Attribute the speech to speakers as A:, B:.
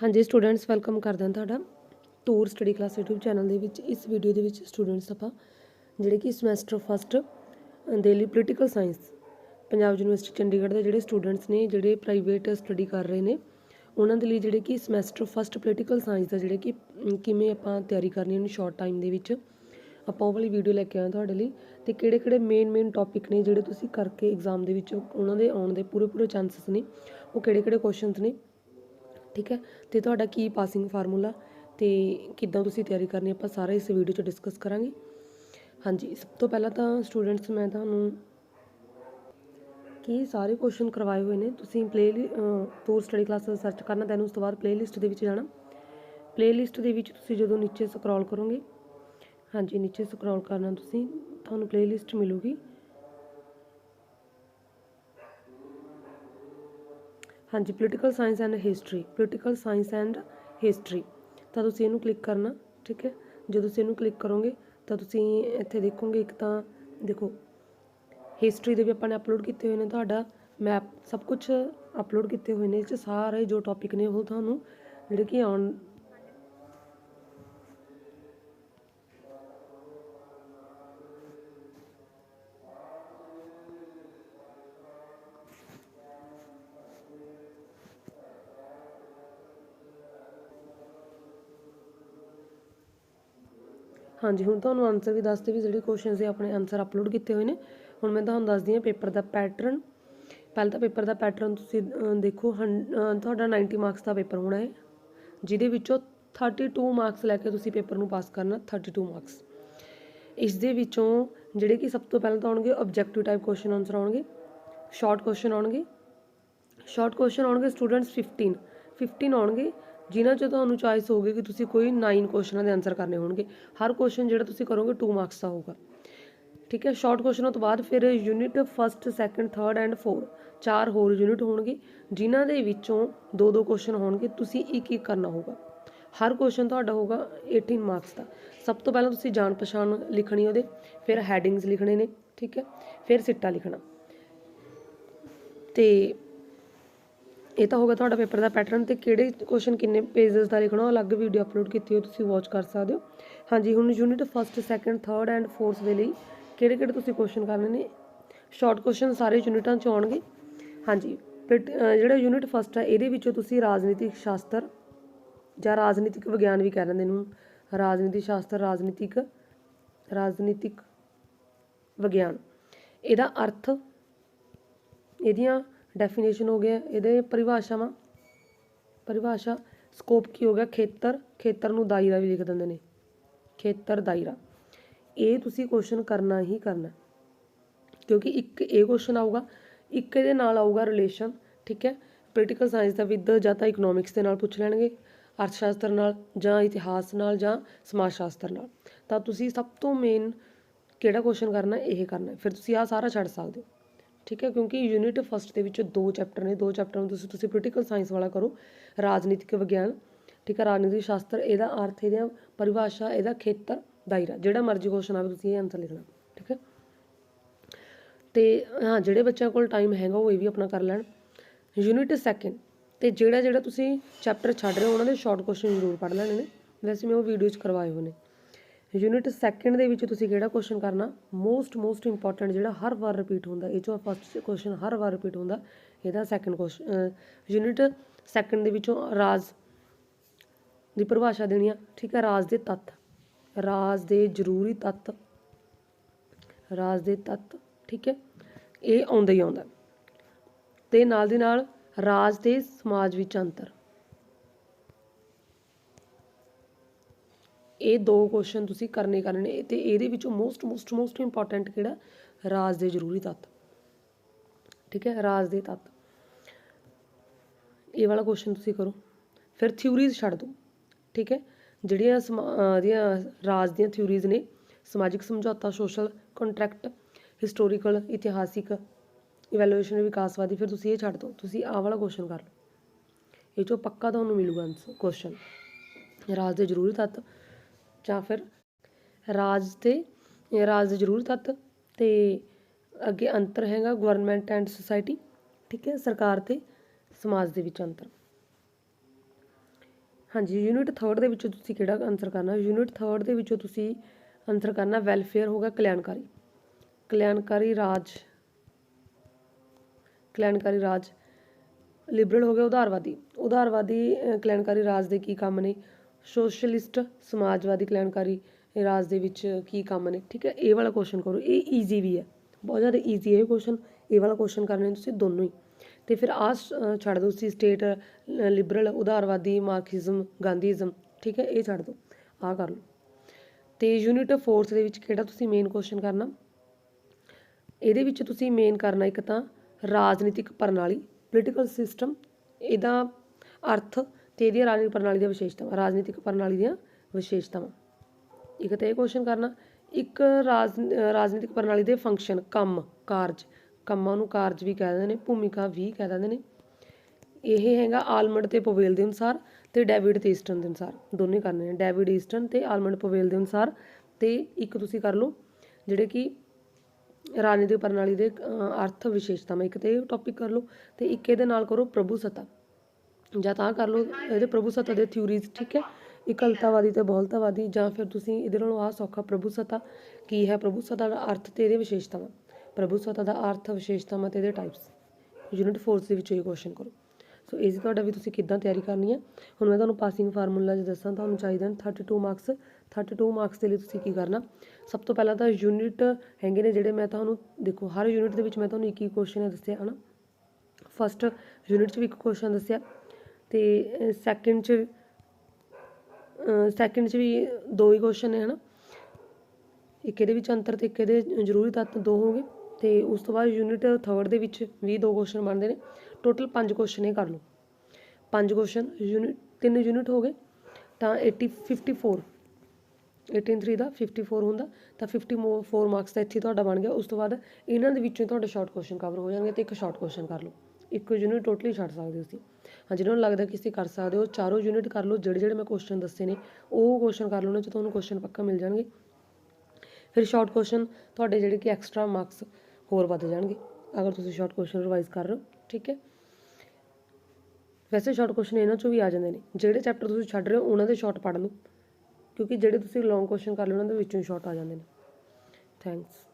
A: ਹਾਂਜੀ students welcome ਕਰਦਾ ਤੁਹਾਡਾ tour study class YouTube channel ਦੇ ਵਿੱਚ। ਇਸ ਵੀਡੀਓ ਦੇ ਵਿੱਚ ਸਟੂਡੈਂਟਸ ਆਪਾਂ, ਜਿਹੜੇ ਕਿ ਸਮੈਸਟਰ ਫਸਟ ਦੇ ਲਈ political science Punjab university Chandigarh ਦੇ ਜਿਹੜੇ ਸਟੂਡੈਂਟਸ ਨੇ, ਜਿਹੜੇ ਪ੍ਰਾਈਵੇਟ ਸਟੱਡੀ ਕਰ ਰਹੇ ਨੇ, ਉਹਨਾਂ ਦੇ ਲਈ ਜਿਹੜੇ ਕਿ ਸਮੈਸਟਰ ਫਸਟ ਪੋਲੀਟੀਕਲ ਸਾਇੰਸ ਦਾ ਜਿਹੜੇ ਕਿ ਕਿਵੇਂ ਆਪਾਂ ਤਿਆਰੀ ਕਰਨੀ ਉਹਨੂੰ ਸ਼ਾਰਟ ਟਾਈਮ ਦੇ ਵਿੱਚ। ਆਪਾਂ ਉਹ ਵਾਲੀ ਵੀਡੀਓ ਲੈ ਕੇ ਆਏ ਤੁਹਾਡੇ ਲਈ ਤੇ ਕਿਹੜੇ ਕਿਹੜੇ ਮੇਨ ਮੇਨ ਟੌਪਿਕ ਨੇ ਜਿਹੜੇ ਤੁਸੀਂ ਕਰਕੇ ਐਗਜ਼ਾਮ ਦੇ ਵਿੱਚ ਉਹਨਾਂ ਦੇ ਆਉਣ ਦੇ ਪੂਰੇ ਪੂਰੇ ਚਾਂਸਸ ਨੇ, ਉਹ ਕਿਹੜੇ ਕਿਹੜੇ ਕੁਐਸਚਨਸ ਨੇ, ਠੀਕ ਹੈ? ਤੇ ਤੁਹਾਡਾ ਕੀ ਪਾਸਿੰਗ ਫਾਰਮੂਲਾ ਤੇ ਕਿੱਦਾਂ ਤੁਸੀਂ ਤਿਆਰੀ ਕਰਨੀ ਆਪਾਂ ਸਾਰਾ ਇਸ ਵੀਡੀਓ 'ਚ ਡਿਸਕਸ ਕਰਾਂਗੇ। ਹਾਂਜੀ, ਸਭ ਤੋਂ ਪਹਿਲਾਂ ਤਾਂ ਸਟੂਡੈਂਟਸ ਮੈਂ ਤੁਹਾਨੂੰ ਕੀ ਸਾਰੇ ਕੁਐਸਚਨ ਕਰਵਾਏ ਹੋਏ ਨੇ, ਤੁਸੀਂ play tour study class search ਕਰਨਾ, then ਉਸ ਤੋਂ ਬਾਅਦ ਪਲੇਲਿਸਟ ਦੇ ਵਿੱਚ ਜਾਣਾ। ਪਲੇਲਿਸਟ ਦੇ ਵਿੱਚ ਤੁਸੀਂ ਜਦੋਂ ਨੀਚੇ ਸਕਰੋਲ ਕਰੋਗੇ ਹਾਂਜੀ, ਨੀਚੇ ਸਕਰੋਲ ਕਰਨਾ ਤੁਸੀਂ, ਤੁਹਾਨੂੰ ਪਲੇਲਿਸਟ ਮਿਲੂਗੀ। ਹਾਂਜੀ political science and history political science and history ਤਾਂ ਤੁਸੀਂ ਇਹਨੂੰ ਕਲਿੱਕ ਕਰਨਾ, ਠੀਕ ਹੈ? ਜਦੋਂ ਤੁਸੀਂ ਇਹਨੂੰ ਕਲਿੱਕ ਕਰੋਗੇ, ਤਾਂ ਤੁਸੀਂ ਇੱਥੇ ਦੇਖੋਗੇ ਇੱਕ ਤਾਂ, ਦੇਖੋ ਹਿਸਟਰੀ ਦੇ ਵੀ ਆਪਾਂ ਨੇ ਅਪਲੋਡ ਕੀਤੇ ਹੋਏ ਨੇ, ਤੁਹਾਡਾ ਮੈਪ ਸਭ ਕੁਝ ਅਪਲੋਡ ਕੀਤੇ ਹੋਏ ਨੇ, ਇਸ 'ਚ ਸਾਰੇ ਜੋ ਟੌਪਿਕ ਨੇ ਉਹ ਤੁਹਾਨੂੰ ਜਿਹੜੇ ਕਿ ਆਉਣ ਹਾਂਜੀ, ਹੁਣ ਤੁਹਾਨੂੰ ਆਨਸਰ ਵੀ ਦੱਸਦੇ ਵੀ ਜਿਹੜੇ ਕੁਐਸਚਨਸ ਦੇ ਆਪਣੇ ਆਨਸਰ ਅਪਲੋਡ ਕੀਤੇ ਹੋਏ ਨੇ। ਹੁਣ ਮੈਂ ਤੁਹਾਨੂੰ ਦੱਸਦੀ ਹਾਂ ਪੇਪਰ ਦਾ ਪੈਟਰਨ ਪਹਿਲਾਂ ਤਾਂ ਪੇਪਰ ਦਾ ਪੈਟਰਨ ਤੁਸੀਂ ਦੇਖੋ, ਹੰ- ਤੁਹਾਡਾ 90 ਮਾਰਕਸ ਦਾ ਪੇਪਰ ਹੋਣਾ ਹੈ, ਜਿਹਦੇ ਵਿੱਚੋਂ 32 ਮਾਰਕਸ ਲੈ ਕੇ ਤੁਸੀਂ ਪੇਪਰ ਨੂੰ ਪਾਸ ਕਰਨਾ 32 ਮਾਰਕਸ ਇਸ ਦੇ ਵਿੱਚੋਂ ਜਿਹੜੇ ਕਿ ਸਭ ਤੋਂ ਪਹਿਲਾਂ ਤਾਂ ਆਉਣਗੇ ਆਬਜੈਕਟਿਵ ਟਾਈਪ ਕੁਐਸਚਨ ਆਨਸਰ ਆਉਣਗੇ ਸ਼ਾਰਟ ਕੁਐਸਚਨ ਆਉਣਗੇ। ਸ਼ਾਰਟ ਕੁਐਸਚਨ ਆਉਣਗੇ ਸਟੂਡੈਂਟਸ 15 15 ਆਉਣਗੇ ਜਿਨ੍ਹਾਂ 'ਚ ਤੁਹਾਨੂੰ ਚੋਇਸ ਹੋਊਗੀ ਕਿ ਤੁਸੀਂ ਕੋਈ 9 ਕੁਐਸਚਨਾਂ ਦੇ ਆਨਸਰ ਕਰਨੇ ਹੋਣਗੇ। ਹਰ ਕੁਐਸਚਨ ਜਿਹੜਾ ਤੁਸੀਂ ਕਰੋਗੇ 2 ਮਾਰਕਸ ਦਾ ਹੋਊਗਾ। ਠੀਕ ਹੈ? ਸ਼ਾਰਟ ਕੁਐਸਚਨਾਂ ਤੋਂ ਬਾਅਦ ਫਿਰ unit first second third and 4 ਚਾਰ ਹੋਰ ਯੂਨਿਟ ਹੋਣਗੇ, ਜਿਨ੍ਹਾਂ ਦੇ ਵਿੱਚੋਂ ਦੋ ਦੋ ਕੁਐਸਚਨ ਹੋਣਗੇ, ਤੁਸੀਂ ਇੱਕ ਇੱਕ ਕਰਨਾ ਹੋਊਗਾ। ਹਰ ਕੁਐਸਚਨ ਤੁਹਾਡਾ ਹੋਊਗਾ 18 ਮਾਰਕਸ ਦਾ। ਸਭ ਤੋਂ ਪਹਿਲਾਂ ਤੁਸੀਂ ਜਾਣ ਪਛਾਣ ਲਿਖਣੀ ਉਹਦੇ, ਫਿਰ ਹੈਡਿੰਗਸ ਲਿਖਣੇ ਨੇ, ਠੀਕ ਹੈ? ਫਿਰ ਸਿੱਟਾ ਲਿਖਣਾ। ਤੇ ਇਹ ਤਾਂ ਹੋਗਾ ਤੁਹਾਡਾ ਪੇਪਰ ਦਾ ਪੈਟਰਨ ਤੇ ਕਿਹੜੇ ਕੁਐਸਚਨ ਕਿੰਨੇ ਪੇजेस ਦਾ ਲਿਖਣਾ, ਉਹ ਅਲੱਗ ਵੀਡੀਓ ਅਪਲੋਡ ਕੀਤੀ ਹੋ ਤੁਸੀਂ ਵਾਚ ਕਰ ਸਕਦੇ ਹੋ। ਹਾਂਜੀ, ਹੁਣ unit first second third and fourth ਦੇ ਲਈ ਕਿਹੜੇ ਕਿਹੜੇ ਤੁਸੀਂ ਕੁਐਸਚਨ ਕਰਨੇ ਨੇ? ਸ਼ਾਰਟ ਕੁਐਸਚਨ ਸਾਰੇ ਯੂਨਿਟਾਂ 'ਚ ਆਉਣਗੇ। ਹਾਂਜੀ ਫਿਰ ਜਿਹੜਾ ਯੂਨਿਟ ਫਸਟ ਹੈ ਇਹਦੇ ਵਿੱਚੋਂ ਤੁਸੀਂ ਰਾਜਨੀਤਿਕ ਸ਼ਾਸਤਰ ਜਾਂ ਰਾਜਨੀਤਿਕ ਵਿਗਿਆਨ ਵੀ ਕਹਿ ਲੈਂਦੇ ਇਹਨੂੰ ਰਾਜਨੀਤਿਕ ਸ਼ਾਸਤਰ, ਰਾਜਨੀਤਿਕ ਰਾਜਨੀਤਿਕ ਵਿਗਿਆਨ। ਇਹਦਾ ਅਰਥ, ਇਹਦੀਆਂ ਡੈਫੀਨੇਸ਼ਨ ਹੋ ਗਿਆ ਇਹਦੇ ਪਰਿਭਾਸ਼ਾਵਾਂ। ਪਰਿਭਾਸ਼ਾ ਸਕੋਪ ਕੀ ਹੋ ਗਿਆ? ਖੇਤਰ ਖੇਤਰ ਨੂੰ ਦਾਇਰਾ ਵੀ ਲਿਖ ਦਿੰਦੇ ਨੇ। ਖੇਤਰ, ਦਾਇਰਾ। ਇਹ ਤੁਸੀਂ ਕੁਐਸਚਨ ਕਰਨਾ ਹੀ ਕਰਨਾ। ਕਿਉਂਕਿ ਇੱਕ ਇਹ ਕੁਐਸਚਨ ਆਊਗਾ, ਇੱਕ ਇਹਦੇ ਨਾਲ ਆਊਗਾ ਰਿਲੇਸ਼ਨ ਠੀਕ ਹੈ? ਪੋਲੀਟੀਕਲ ਸਾਇੰਸ ਦਾ ਵਿਦ ਜਾਂ ਤਾਂ ਇਕਨੋਮਿਕਸ ਦੇ ਨਾਲ ਪੁੱਛ ਲੈਣਗੇ ਅਰਥ ਸ਼ਾਸਤਰ ਨਾਲ ਜਾਂ ਇਤਿਹਾਸ ਨਾਲ ਜਾਂ ਸਮਾਜ ਸ਼ਾਸਤਰ ਨਾਲ। ਤਾਂ ਤੁਸੀਂ ਸਭ ਤੋਂ ਮੇਨ ਕਿਹੜਾ ਕੁਐਸਚਨ ਕਰਨਾ, ਇਹ ਕਰਨਾ। ਫਿਰ ਤੁਸੀਂ ਆਹ ਸਾਰਾ ਛੱਡ ਸਕਦੇ ਹੋ। ਠੀਕ ਹੈ, ਕਿਉਂਕਿ ਯੂਨਿਟ ਫਸਟ ਦੇ ਵਿੱਚ ਦੋ ਚੈਪਟਰ ਨੇ, ਦੋ ਚੈਪਟਰ ਨੂੰ ਤੁਸੀਂ ਤੁਸੀਂ ਪੋਲੀਟੀਕਲ ਸਾਇੰਸ ਵਾਲਾ ਕਰੋ, ਰਾਜਨੀਤਿਕ ਵਿਗਿਆਨ, ਠੀਕ ਹੈ, ਰਾਜਨੀਤਿਕ ਸ਼ਾਸਤਰ, ਇਹਦਾ ਅਰਥ ਇਹਦਾ ਪਰਿਭਾਸ਼ਾ, ਇਹਦਾ ਖੇਤਰ, ਦਾਇਰਾ, ਜਿਹੜਾ ਮਰਜ਼ੀ ਕੁਐਸਚਨ ਆਵੇ, ਤੁਸੀਂ ਇਹ ਆਨਸਰ ਲਿਖਣਾ ਠੀਕ ਹੈ। ਤੇ ਹਾਂ, ਜਿਹੜੇ ਬੱਚਿਆਂ ਕੋਲ ਟਾਈਮ ਹੈਗਾ, ਉਹ ਇਹ ਵੀ ਆਪਣਾ ਕਰ ਲੈਣ। ਯੂਨਿਟ ਸੈਕਿੰਡ ਤੇ ਜਿਹੜਾ ਜਿਹੜਾ ਤੁਸੀਂ ਚੈਪਟਰ ਛੱਡ ਰਹੇ ਹੋ, ਉਹਨਾਂ ਦੇ ਸ਼ਾਰਟ ਕੁਐਸਚਨ ਜ਼ਰੂਰ ਪੜ੍ਹ ਲੈਣੇ ਨੇ। ਵੈਸੇ ਮੈਂ ਉਹ ਵੀਡੀਓ 'ਚ ਕਰਵਾਏ ਹੋਏ ਨੇ। ਯੂਨਿਟ ਸੈਕੰਡ ਦੇ ਵਿੱਚ ਤੁਸੀਂ ਕਿਹੜਾ ਕੁਐਸਚਨ ਕਰਨਾ? ਮੋਸਟ ਮੋਸਟ ਇੰਪੋਰਟੈਂਟ ਜਿਹੜਾ ਹਰ ਵਾਰ ਰਿਪੀਟ ਹੁੰਦਾ, ਇਹ ਚੋਂ ਫਸਟ ਕੁਐਸਚਨ ਹਰ ਵਾਰ ਰਿਪੀਟ ਹੁੰਦਾ, ਇਹਦਾ ਸੈਕੰਡ ਕੁਐਸਚਨ ਯੂਨਿਟ ਸੈਕੰਡ ਦੇ ਵਿੱਚੋਂ ਰਾਜ ਦੀ ਪਰਿਭਾਸ਼ਾ ਦੇਣੀ ਆ, ਠੀਕ ਹੈ ਰਾਜ ਦੇ ਤੱਤ, ਰਾਜ ਦੇ ਜ਼ਰੂਰੀ ਤੱਤ, ਰਾਜ ਦੇ ਤੱਤ, ਠੀਕ ਹੈ ਇਹ ਆਉਂਦਾ ਹੀ ਆਉਂਦਾ। ਤੇ ਨਾਲ ਦੀ ਨਾਲ ਰਾਜ ਤੇ ਸਮਾਜ ਵਿੱਚ ਅੰਤਰ। ਇਹ ਦੋ ਕੁਐਸਚਨ ਤੁਸੀਂ ਕਰਨੇ ਕਰਨੇ ਤੇ ਇਹਦੇ ਵਿੱਚੋਂ ਮੋਸਟ ਮੋਸਟ ਮੋਸਟ ਇੰਪੋਰਟੈਂਟ ਕਿਹੜਾ? ਰਾਜ ਦੇ ਜ਼ਰੂਰੀ ਤੱਤ। ਠੀਕ ਹੈ? ਰਾਜ ਦੇ ਤੱਤ। ਇਹ ਵਾਲਾ ਕੁਐਸਚਨ ਤੁਸੀਂ ਕਰੋ। ਫਿਰ ਥਿਊਰੀਜ਼ ਛੱਡ ਦਿਓ। ਠੀਕ ਹੈ? ਜਿਹੜੀਆਂ ਸਮਾ- ਅਹ ਰਾਜ ਦੀਆਂ ਥਿਊਰੀਜ਼ ਨੇ, ਸਮਾਜਿਕ ਸਮਝੌਤਾ ਸੋਸ਼ਲ ਕੰਟਰੈਕਟ ਹਿਸਟੋਰੀਕਲ ਇਤਿਹਾਸਿਕ ਇਵੈਲੂਏਸ਼ਨ ਵਿਕਾਸਵਾਦੀ, ਫਿਰ ਤੁਸੀਂ ਇਹ ਛੱਡ ਦਿਓ। ਤੁਸੀਂ ਆਹ ਵਾਲਾ ਕੁਐਸਚਨ ਕਰ ਲਓ। ਇਹ ਚੋਂ ਪੱਕਾ ਤੁਹਾਨੂੰ ਮਿਲੂਗਾ ਆਨਸਰ ਕੁਐਸਚਨ ਰਾਜ ਦੇ ਜ਼ਰੂਰੀ ਤੱਤ। ਜਾਂ ਫਿਰ ਰਾਜ ਅਤੇ ਰਾਜ ਦੇ ਜ਼ਰੂਰ ਤੱਤ ਅਤੇ ਅੱਗੇ ਅੰਤਰ ਹੈਗਾ ਗਵਰਨਮੈਂਟ ਐਂਡ ਸੁਸਾਇਟੀ ਠੀਕ ਹੈ, ਸਰਕਾਰ ਅਤੇ ਸਮਾਜ ਦੇ ਵਿੱਚ ਅੰਤਰ। ਹਾਂਜੀ ਯੂਨਿਟ 3rd ਦੇ ਵਿੱਚੋਂ ਤੁਸੀਂ ਕਿਹੜਾ ਆਨਸਰ ਕਰਨਾ? ਯੂਨਿਟ 3rd ਦੇ ਵਿੱਚੋਂ ਤੁਸੀਂ ਆਨਸਰ ਕਰਨਾ ਵੈਲਫੇਅਰ ਹੋਗਾ ਕਲਿਆਣਕਾਰੀ। ਕਲਿਆਣਕਾਰੀ ਰਾਜ ਕਲਿਆਣਕਾਰੀ ਰਾਜ। ਲਿਬਰਲ ਹੋ ਗਿਆ ਉਧਾਰਵਾਦੀ। ਉਧਾਰਵਾਦੀ ਕਲਿਆਣਕਾਰੀ ਰਾਜ ਦੇ ਕੀ ਕੰਮ ਨੇ? ਸੋਸ਼ਲਿਸਟ, ਸਮਾਜਵਾਦੀ, ਕਲਿਆਣਕਾਰੀ ਰਾਜ ਦੇ ਵਿੱਚ ਕੀ ਕੰਮ ਨੇ? ਠੀਕ ਹੈ, ਇਹ ਵਾਲਾ ਕੁਐਸਚਨ ਕਰੋ, ਇਹ ਈਜ਼ੀ ਵੀ ਹੈ। ਬਹੁਤ ਜ਼ਿਆਦਾ ਈਜ਼ੀ ਹੈ ਇਹ ਕੁਐਸਚਨ ਇਹ ਵਾਲਾ ਕੁਐਸਚਨ ਕਰਨੇ ਤੁਸੀਂ ਦੋਨੋਂ ਹੀ। ਤੇ ਫਿਰ ਆਹ ਛੱਡ ਦਿਓ ਤੁਸੀਂ ਸਟੇਟ ਲਿਬਰਲ ਉਦਾਰਵਾਦੀ ਮਾਰਕਸਿਜ਼ਮ ਗਾਂਧੀਜ਼ਮ, ਠੀਕ ਹੈ, ਇਹ ਛੱਡ ਦਿਓ, ਆਹ ਕਰ ਲਓ। ਤੇ ਯੂਨਿਟ ਫੋਰਸ ਦੇ ਵਿੱਚ ਕਿਹੜਾ ਤੁਸੀਂ ਮੇਨ ਕੁਐਸਚਨ ਕਰਨਾ? ਇਹਦੇ ਵਿੱਚ ਤੁਸੀਂ ਮੇਨ ਕਰਨਾ ਇੱਕ ਤਾਂ ਰਾਜਨੀਤਿਕ ਪ੍ਰਣਾਲੀ ਪੋਲੀਟੀਕਲ ਸਿਸਟਮ ਇਹਦਾ ਅਰਥ ਤੇ ਇਹਦੀਆਂ ਰਾਜਨੀਤਿਕ ਪ੍ਰਣਾਲੀ ਦੀਆਂ ਵਿਸ਼ੇਸ਼ਤਾਵਾਂ, ਰਾਜਨੀਤਿਕ ਪ੍ਰਣਾਲੀ ਦੀਆਂ ਵਿਸ਼ੇਸ਼ਤਾਵਾਂ। ਇੱਕ ਤਾਂ ਇਹ ਕੁਐਸਚਨ ਕਰਨਾ, ਇੱਕ ਰਾਜ, ਰਾਜਨੀਤਿਕ ਪ੍ਰਣਾਲੀ ਦੇ ਫੰਕਸ਼ਨ ਕੰਮ, ਕਾਰਜ। ਕੰਮਾਂ ਨੂੰ ਕਾਰਜ ਵੀ ਕਹਿ ਦਿੰਦੇ ਨੇ, ਭੂਮਿਕਾ ਵੀ ਕਹਿ ਦਿੰਦੇ ਨੇ। ਇਹ ਹੈਗਾ ਆਲਮੰਡ ਤੇ ਪੋਵੇਲ ਦੇ ਅਨੁਸਾਰ ਤੇ ਡੇਵਿਡ ਤੇ ਈਸਟਨ ਦੇ ਅਨੁਸਾਰ। ਦੋਨੇ ਕਰਨੇ ਨੇ, ਡੇਵਿਡ ਈਸਟਨ ਤੇ ਆਲਮੰਡ, ਪੋਵੇਲ ਦੇ ਅਨੁਸਾਰ। ਤੇ ਇੱਕ ਤੁਸੀਂ ਕਰ ਲਓ, ਜਿਹੜੇ ਕਿ ਰਾਜਨੀਤਿਕ ਪ੍ਰਣਾਲੀ ਦੇ ਅਰਥ ਵਿਸ਼ੇਸ਼ਤਾਵਾਂ, ਇੱਕ ਤੇ ਇਹ ਟੌਪਿਕ ਕਰ ਲਓ ਤੇ ਇੱਕ ਇਹਦੇ ਨਾਲ ਕਰੋ ਪ੍ਰਭੂ ਸੱਤਾ। ਜਾਂ ਤਾਂ ਕਰ ਲਓ, ਇਹਦੇ ਪ੍ਰਭੂ ਸੱਤਾ ਦੇ ਥਿਊਰੀਜ਼ ਠੀਕ ਹੈ? ਇਕਲਤਾਵਾਦੀ ਤੇ ਬਹੁਲਤਾਵਾਦੀ, ਜਾਂ ਫਿਰ ਤੁਸੀਂ ਇਹਦੇ ਨਾਲੋਂ ਆਹ ਸੌਖਾ ਪ੍ਰਭੂ ਸੱਤਾ, ਕੀ ਹੈ ਪ੍ਰਭੂ ਸੱਤਾ ਦਾ ਅਰਥ ਤੇ ਇਹਦੇ ਵਿਸ਼ੇਸ਼ਤਾਵਾਂ? ਪ੍ਰਭੂ ਸੱਤਾ ਦਾ ਅਰਥ, ਵਿਸ਼ੇਸ਼ਤਾਵਾਂ ਤੇ ਇਹਦੇ ਟਾਈਪਸ ਯੂਨਿਟ 4 ਦੇ ਵਿੱਚੋਂ ਇਹ ਕੁਐਸਚਨ ਕਰੋ। ਸੋ ਇਹ ਤੁਹਾਡਾ ਵੀ ਤੁਸੀਂ ਕਿੱਦਾਂ ਤਿਆਰੀ ਕਰਨੀ ਹੈ? ਹੁਣ ਮੈਂ ਤੁਹਾਨੂੰ ਪਾਸਿੰਗ ਫਾਰਮੂਲਾ ਜੇ ਦੱਸਾਂ, ਤੁਹਾਨੂੰ ਚਾਹੀਦਾ ਨੇ 32 ਮਾਰਕਸ 32 ਮਾਰਕਸ ਦੇ ਲਈ ਤੁਸੀਂ ਕੀ ਕਰਨਾ? ਸਭ ਤੋਂ ਪਹਿਲਾਂ ਤਾਂ ਯੂਨਿਟ ਹੈਗੇ ਨੇ ਜਿਹੜੇ ਮੈਂ ਤੁਹਾਨੂੰ, ਦੇਖੋ, ਹਰ ਯੂਨਿਟ ਦੇ ਵਿੱਚ ਮੈਂ ਤੁਹਾਨੂੰ ਇੱਕ ਹੀ ਕੁਐਸਚਨ ਦੱਸਿਆ, ਹਨਾ? ਫਸਟ ਯੂਨਿਟ 'ਚ ਵੀ ਇੱਕ ਕੁਐਸਚਨ ਦੱਸਿਆ। ਅਤੇ ਸੈਕਿੰਡ 'ਚ ਸੈਕਿੰਡ 'ਚ ਵੀ ਦੋ ਹੀ ਕੁਐਸਚਨ ਨੇ ਹੈ ਨਾ ਇੱਕ ਇਹਦੇ ਵਿੱਚ ਅੰਤਰ ਅਤੇ ਇੱਕ ਇਹਦੇ ਜ਼ਰੂਰੀ ਤੱਤ ਦੋ ਹੋਗੇ ਅਤੇ ਉਸ ਤੋਂ ਬਾਅਦ ਯੂਨਿਟ ਥਰਡ ਦੇ ਵਿੱਚ ਵੀ ਦੋ ਕੁਐਸਚਨ ਬਣਦੇ ਨੇ। ਟੋਟਲ ਪੰਜ ਕੁਐਸਚਨ ਇਹ ਕਰ ਲਓ। ਪੰਜ ਕੁਐਸਚਨ ਯੂਨਿਟ ਤਿੰਨ ਯੂਨਿਟ ਹੋ ਗਏ, ਤਾਂ 80 54 18 ਦਾ 54 ਹੁੰਦਾ, ਤਾਂ 54 ਮਾਰਕਸ ਦਾ ਇੱਥੇ ਤੁਹਾਡਾ ਬਣ ਗਿਆ। ਉਸ ਤੋਂ ਬਾਅਦ ਇਹਨਾਂ ਦੇ ਵਿੱਚੋਂ ਹੀ ਤੁਹਾਡੇ ਸ਼ਾਰਟ ਕੁਐਸਚਨ ਕਵਰ ਹੋ ਜਾਣਗੇ ਤੇ ਇੱਕ ਸ਼ਾਰਟ ਕੁਐਸਚਨ ਕਰ ਲਓ। ਇੱਕ ਯੂਨਿਟ ਟੋਟਲੀ ਛੱਡ ਸਕਦੇ ਹੋ ਤੁਸੀਂ। ਹਾਂ, ਜਿਹਨਾਂ ਨੂੰ ਲੱਗਦਾ ਕਿ ਤੁਸੀਂ ਕਰ ਸਕਦੇ ਹੋ ਚਾਰੋਂ ਯੂਨਿਟ ਕਰ ਲਓ, ਜਿਹੜੇ ਜਿਹੜੇ ਮੈਂ ਕੁਐਸਚਨ ਦੱਸੇ ਨੇ, ਉਹ ਕੁਐਸਚਨ ਕਰ ਲਓ, ਉਹਨਾਂ 'ਚ ਤੁਹਾਨੂੰ ਕੁਐਸਚਨ ਪੱਕਾ ਮਿਲ ਜਾਣਗੇ। ਫਿਰ ਸ਼ਾਰਟ ਕੁਐਸਚਨ ਤੁਹਾਡੇ ਜਿਹੜੇ ਕਿ ਐਕਸਟਰਾ ਮਾਰਕਸ ਹੋਰ ਵੱਧ ਜਾਣਗੇ, ਅਗਰ ਤੁਸੀਂ ਸ਼ਾਰਟ ਕੁਐਸਚਨ ਰਿਵਾਈਜ਼ ਕਰ ਰਹੇ ਹੋ, ਠੀਕ ਹੈ? ਵੈਸੇ ਸ਼ਾਰਟ ਕੁਐਸਚਨ ਇਹਨਾਂ ਚੋਂ ਵੀ ਆ ਜਾਂਦੇ ਨੇ, ਜਿਹੜੇ ਚੈਪਟਰ ਤੁਸੀਂ ਛੱਡ ਰਹੇ ਹੋ, ਉਹਨਾਂ ਦੇ ਸ਼ਾਰਟ ਪੜ੍ਹ ਲਓ, ਕਿਉਂਕਿ ਜਿਹੜੇ ਤੁਸੀਂ ਲੌਂਗ ਕੁਐਸਚਨ ਕਰ ਲਓ, ਉਹਨਾਂ ਦੇ ਵਿੱਚੋਂ ਹੀ ਸ਼ਾਰਟ ਆ ਜਾਂਦੇ ਨੇ। ਥੈਂਕਸ